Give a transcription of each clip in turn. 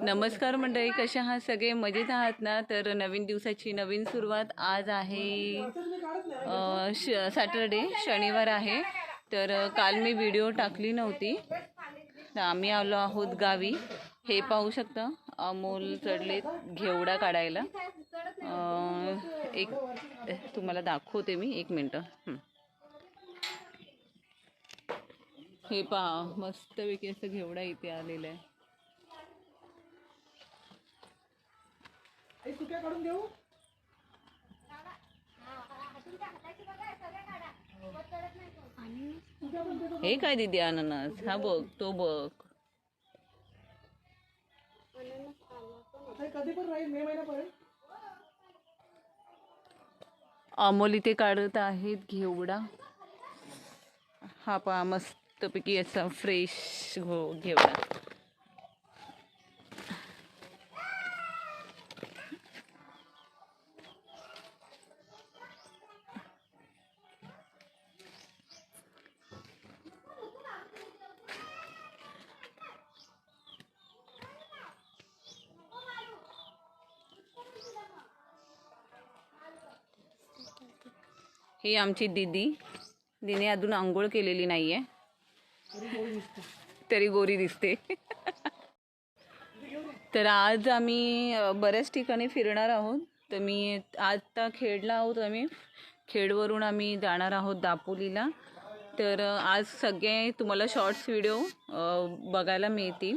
नमस्कार मंडळी कशा आहात? सगळे मजेत आहात ना? तर नवीन दिवसाची नवीन सुरुवात आज आहे श सॅटरडे शनिवार आहे. तर काल मी व्हिडिओ टाकली नव्हती. तर आम्ही आलो आहोत गावी. हे पाहू शकता अमोल चढले घेवडा काढायला. एक तुम्हाला दाखवते मी एक मिनटं. हे पहा मस्तपैकी असं घेवडा इथे आलेलं आहे. काढून देऊ? हे काय दिदी अननस? हा बघ तो बघ. हे कधी पण राहील मे महिन्यापर्यंत. अमोल इथे काढत आहेत घेवडा. हा पहा मस्तपैकी असा फ्रेश घो घेवडा. ही आमची दिदी. दिने अजून आंघोळ केलेली नाही आहे तरी गोरी दिसते. तर आज आम्ही बऱ्याच ठिकाणी फिरणार आहोत. तर मी आता खेडला आहोत आम्ही. खेडवरून आम्ही जाणार आहोत दापोलीला. तर आज सगळे तुम्हाला शॉर्ट्स व्हिडिओ बघायला मिळतील.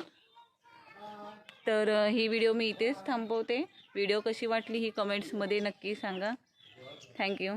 तर ही व्हिडिओ मी इथेच थांबवते. व्हिडिओ कशी वाटली ही कमेंट्समध्ये नक्की सांगा. थँक्यू